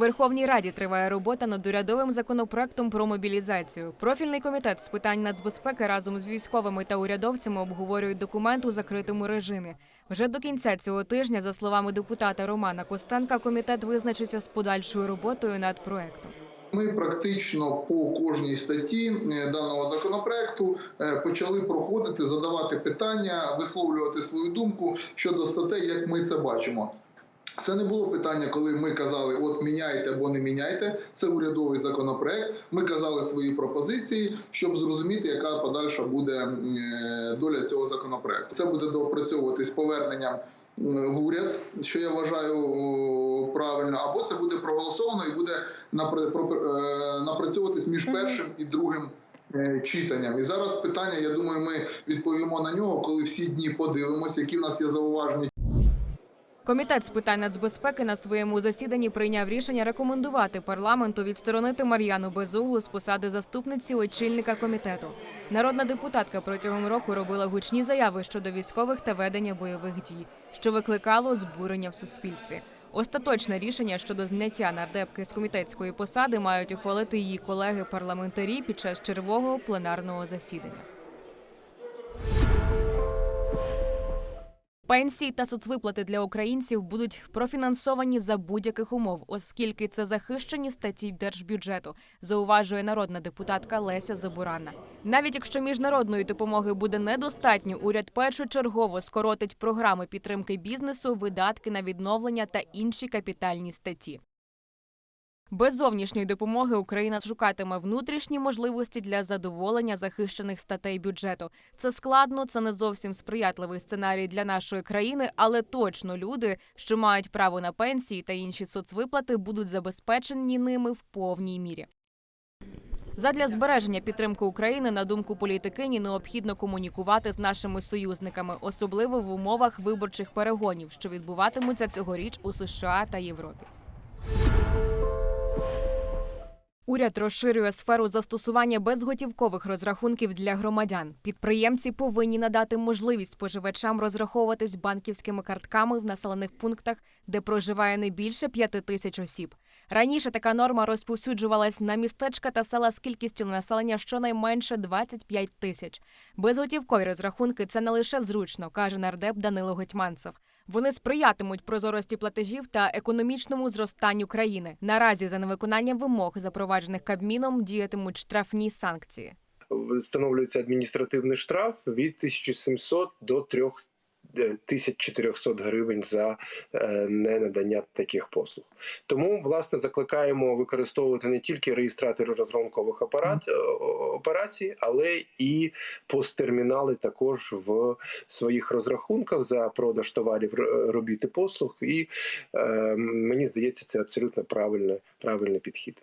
Верховній Раді триває робота над урядовим законопроектом про мобілізацію. Профільний комітет з питань нацбезпеки разом з військовими та урядовцями обговорюють документ у закритому режимі. Вже до кінця цього тижня, за словами депутата Романа Костенка, комітет визначиться з подальшою роботою над проектом. Ми практично по кожній статті е, даного законопроекту е, почали проходити, задавати питання, висловлювати свою думку щодо статей, як ми це бачимо. Це не було питання, коли ми казали, от міняйте або не міняйте. Це урядовий законопроект. Ми казали свої пропозиції, щоб зрозуміти, яка подальша буде е, доля цього законопроекту. Це буде доопрацьовуватись з поверненням в уряд, що я вважаю правильно, або це буде проголосовано і буде е, напрацьовуватись між першим і другим. е, Читанням і зараз питання. Я думаю, ми відповімо на нього, коли всі дні подивимося, які в нас є зауваження, Комітет з питань нацбезпеки на своєму засіданні прийняв рішення рекомендувати парламенту відсторонити Мар'яну Безуглу з посади заступниці очільника комітету. Народна депутатка протягом року робила гучні заяви щодо військових та ведення бойових дій, що викликало збурення в суспільстві. Остаточне рішення щодо зняття нардепки з комітетської посади мають ухвалити її колеги-парламентарі під час чергового пленарного засідання. Пенсії та соцвиплати для українців будуть профінансовані за будь-яких умов, оскільки це захищені статті держбюджету, зауважує народна депутатка Леся Забуранна. Навіть якщо міжнародної допомоги буде недостатньо, уряд першочергово скоротить програми підтримки бізнесу, видатки на відновлення та інші капітальні статті. Без зовнішньої допомоги Україна шукатиме внутрішні можливості для задоволення захищених статей бюджету. Це складно, це не зовсім сприятливий сценарій для нашої країни, але точно люди, що мають право на пенсії та інші соцвиплати, будуть забезпечені ними в повній мірі. Задля збереження підтримки України, на думку політикині, необхідно комунікувати з нашими союзниками, особливо в умовах виборчих перегонів, що відбуватимуться цьогоріч у США та Європі. Уряд розширює сферу застосування безготівкових розрахунків для громадян. Підприємці повинні надати можливість споживачам розраховуватись банківськими картками в населених пунктах, де проживає не більше п'яти тисяч осіб. Раніше така норма розповсюджувалась на містечка та села з кількістю населення щонайменше 25 тисяч. Безготівкові розрахунки це не лише зручно, каже нардеп Данило Гетьманцев. Вони сприятимуть прозорості платежів та економічному зростанню країни. Наразі за невиконанням вимог, запроваджених Кабміном, діятимуть штрафні санкції. встановлюється адміністративний штраф від 1700 до 3400 гривень за е, ненадання таких послуг. Тому, власне, закликаємо використовувати не тільки реєстратори розрахункових апарат, е, операцій, але і посттермінали також в своїх розрахунках за продаж товарів, р- робіт і послуг. І е, мені здається, це абсолютно правильний, правильний підхід.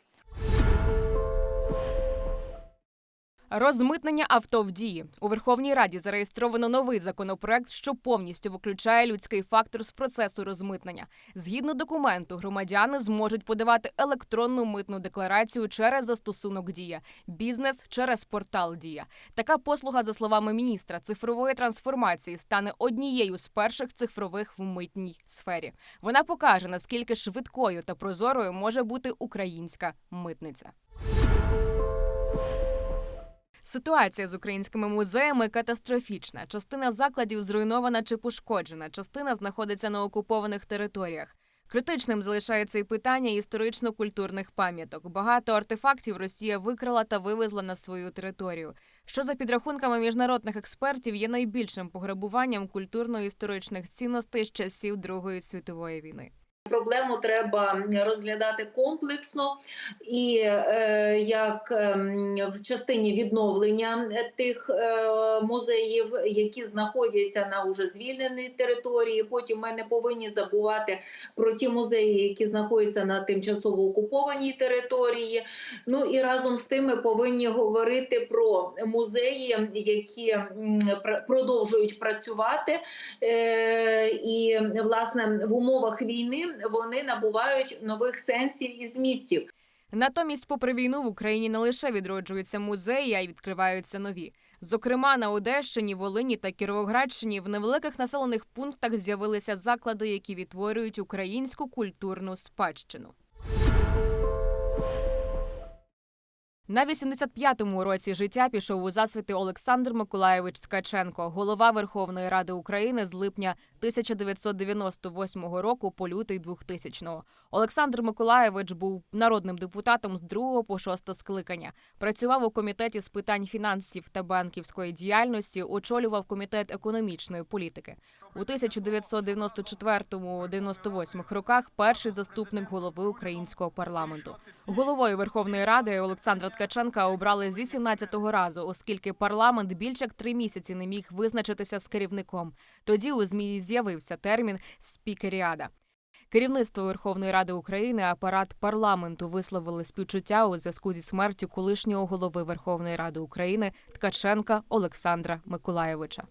Розмитнення авто в дії у Верховній Раді зареєстровано новий законопроект, що повністю виключає людський фактор з процесу розмитнення. Згідно документу, громадяни зможуть подавати електронну митну декларацію через застосунок Дія, бізнес через портал Дія. Така послуга, за словами міністра цифрової трансформації, стане однією з перших цифрових в митній сфері. Вона покаже наскільки швидкою та прозорою може бути українська митниця. Ситуація з українськими музеями катастрофічна. Частина закладів зруйнована чи пошкоджена, частина знаходиться на окупованих територіях. Критичним залишається і питання історично-культурних пам'яток. Багато артефактів Росія викрала та вивезла на свою територію. Що за підрахунками міжнародних експертів є найбільшим пограбуванням культурно-історичних цінностей з часів Другої світової війни. Проблему треба розглядати комплексно і е, як ем, в частині відновлення тих е, музеїв, які знаходяться на уже звільненій території. Потім ми не повинні забувати про ті музеї, які знаходяться на тимчасово окупованій території. Ну і разом з тим ми повинні говорити про музеї, які м, продовжують працювати. Е, і власне в умовах війни вони набувають нових сенсів і змістів. Натомість, попри війну, в Україні не лише відроджуються музеї, а й відкриваються нові. Зокрема, на Одещині, Волині та Кіровоградщині в невеликих населених пунктах з'явилися заклади, які відтворюють українську культурну спадщину. На 85-му році життя пішов у засвіти Олександр Миколаєвич Ткаченко, голова Верховної Ради України з липня 1998 року по лютий 2000-го. Олександр Миколаєвич був народним депутатом з 2 по 6 скликання. Працював у комітеті з питань фінансів та банківської діяльності, очолював комітет економічної політики. У 1994-98 роках перший заступник голови українського парламенту. Головою Верховної Ради Олександра Ткаченка обрали з 18-го разу, оскільки парламент більше як три місяці не міг визначитися з керівником. Тоді у змі з'явився термін спікеріада. Керівництво Верховної Ради України, апарат парламенту висловили співчуття у зв'язку зі смертю колишнього голови Верховної Ради України Ткаченка Олександра Миколаєвича.